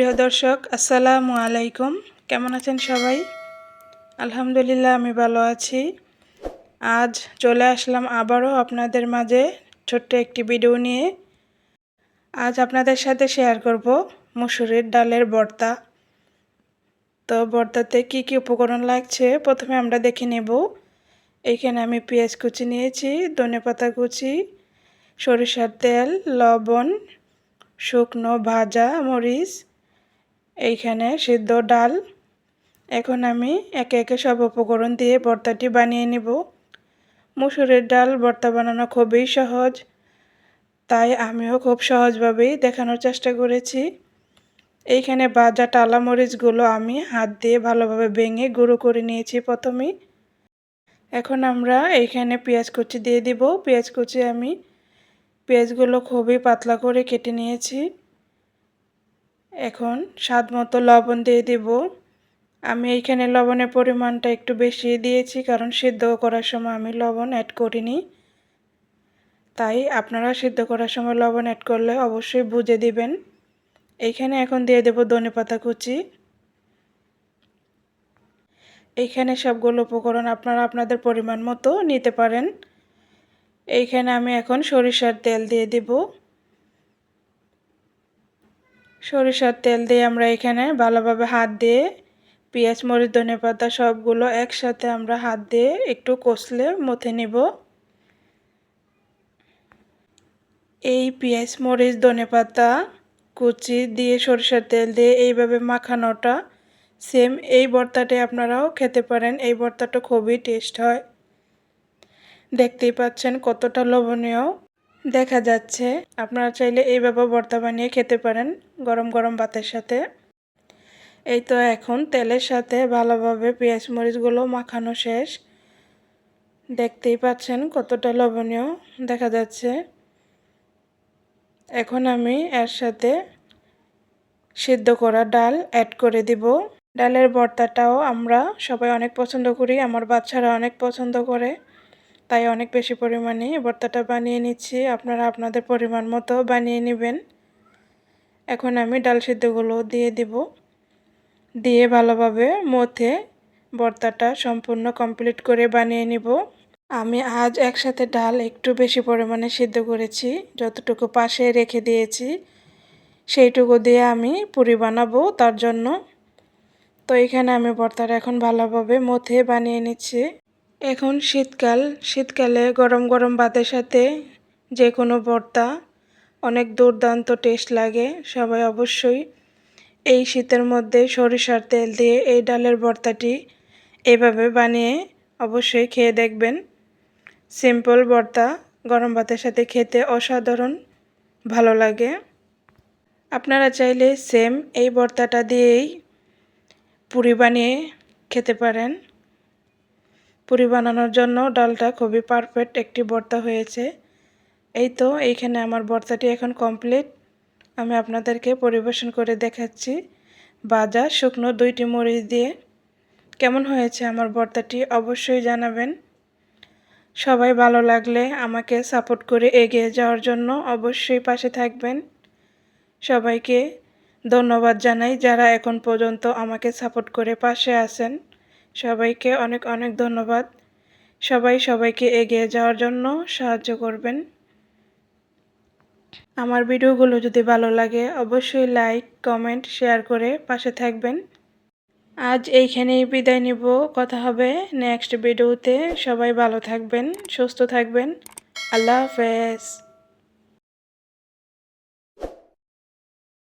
প্রিয় দর্শক, আসসালামু আলাইকুম। কেমন আছেন সবাই? আলহামদুলিল্লাহ, আমি ভালো আছি। আজ চলে আসলাম আবারও আপনাদের মাঝে ছোট্ট একটি ভিডিও নিয়ে। আজ আপনাদের সাথে শেয়ার করব মুসুরির ডালের ভর্তা তো ভর্তাতে কি কি উপকরণ লাগছে প্রথমে আমরা দেখে নেব। এখানে আমি পেঁয়াজ কুচি নিয়েছি, ধনে পাতা কুচি, সরিষার তেল, লবণ, শুকনো ভাজা মরিচ এইখানে সিদ্ধ ডাল। এখন আমি একে একে সব উপকরণ দিয়ে ভর্তাটি বানিয়ে নিব। মুসুরের ডাল ভর্তা বানানো খুবই সহজ, তাই আমিও খুব সহজভাবেই দেখানোর চেষ্টা করেছি। এইখানে ভাজা টালা মরিচগুলো আমি হাত দিয়ে ভালোভাবে ভেঙে গুঁড়ো করে নিয়েছি প্রথমেই এখন আমরা এইখানে পেঁয়াজ কুচি দিয়ে দিব। পেঁয়াজ কুচি আমি, পেঁয়াজগুলো খুবই পাতলা করে কেটে নিয়েছি। এখন স্বাদ মতো লবণ দিয়ে দিব। আমি এইখানে লবণের পরিমাণটা একটু বেশি দিয়েছি, কারণ সিদ্ধ করার সময় আমি লবণ অ্যাড করিনি। তাই আপনারা সিদ্ধ করার সময় লবণ অ্যাড করলে অবশ্যই বুঝে দিবেন। এইখানে এখন দিয়ে দেব ধনে পাতা কুচি। এইখানে সবগুলো উপকরণ আপনারা আপনাদের পরিমাণ মতো নিতে পারেন। এইখানে আমি এখন সরিষার তেল দিয়ে দিব। সরিষার তেল দিয়ে আমরা এখানে ভালোভাবে হাত দিয়ে, পেঁয়াজ, মরিচ, ধনে পাতা সবগুলো একসাথে আমরা হাত দিয়ে একটু কষলে মথে নিব। এই পেঁয়াজ, মরিচ, ধনে পাতা কুচি দিয়ে সরিষার তেল দিয়ে এইভাবে মাখানোটা সেম এই ভর্তাটি আপনারাও খেতে পারেন, এই ভর্তাটা খুবই টেস্ট হয়। দেখতেই পাচ্ছেন কতটা লোভনীয়। দেখা যাচ্ছে। আপনারা চাইলে এইভাবে ভর্তা বানিয়ে খেতে পারেন গরম গরম ভাতের সাথে। এই তো এখন তেলের সাথে ভালোভাবে পেঁয়াজ মরিচগুলো মাখানো শেষ। দেখতেই পাচ্ছেন কতটা লবণীয় দেখা যাচ্ছে। এখন আমি এর সাথে সিদ্ধ করা ডাল অ্যাড করে দিব। ডালের ভর্তাটাও আমরা সবাই অনেক পছন্দ করি, আমার বাচ্চারা অনেক পছন্দ করে। তাই অনেক বেশি পরিমাণে ভর্তাটা বানিয়ে নিচ্ছি। আপনারা আপনাদের পরিমাণ মতো বানিয়ে নেবেন। এখন আমি ডাল সিদ্ধগুলো দিয়ে দিব। দিয়ে ভালোভাবে মথে ভর্তাটা সম্পূর্ণ কমপ্লিট করে বানিয়ে নিব। আমি আজ একসাথে ডাল একটু বেশি পরিমাণে সিদ্ধ করেছি। যতটুকু পাশে রেখে দিয়েছি, সেইটুকু দিয়ে আমি পুরি বানাবো তার জন্য। তো এখানে আমি ভর্তাটা এখন ভালোভাবে মথে বানিয়ে নিচ্ছি। এখন শীতকাল, শীতকালে গরম গরম ভাতের সাথে যে কোনো ভর্তা, অনেক দুর্দান্ত টেস্ট লাগে, সবাই অবশ্যই এই শীতের মধ্যে সরিষার তেল দিয়ে এই ডালের ভর্তাটি এইভাবে বানিয়ে অবশ্যই খেয়ে দেখবেন। সিম্পল ভর্তা, গরম ভাতের সাথে খেতে অসাধারণ ভালো লাগে। আপনারা চাইলে সেম এই ভর্তাটা দিয়েই পুরি বানিয়ে খেতে পারেন। পুরি বানানোর জন্য ডালটা খুবই পারফেক্ট একটি ভর্তা হয়েছে। এই তো, এইখানে আমার ভর্তাটি এখন কমপ্লিট আমি আপনাদেরকে পরিবেশন করে দেখাচ্ছি। বাজা, শুকনো দুইটি মরিচ দিয়ে। কেমন হয়েছে আমার ভর্তাটি অবশ্যই জানাবেন। সবাই ভালো লাগলে আমাকে সাপোর্ট করে এগিয়ে যাওয়ার জন্য অবশ্যই পাশে থাকবেন। সবাইকে ধন্যবাদ জানাই যারা এখন পর্যন্ত আমাকে সাপোর্ট করে পাশে আছেন। সবাইকে অনেক অনেক ধন্যবাদ। সবাই সবাইকে এগিয়ে যাওয়ার জন্য সাহায্য করবেন। আমার ভিডিওগুলো যদি ভালো লাগে, অবশ্যই লাইক, কমেন্ট, শেয়ার করে পাশে থাকবেন। আজ এইখানেই বিদায় নিব। কথা হবে নেক্সট ভিডিওতে। সবাই ভালো থাকবেন, সুস্থ থাকবেন। আল্লাহ হাফেজ।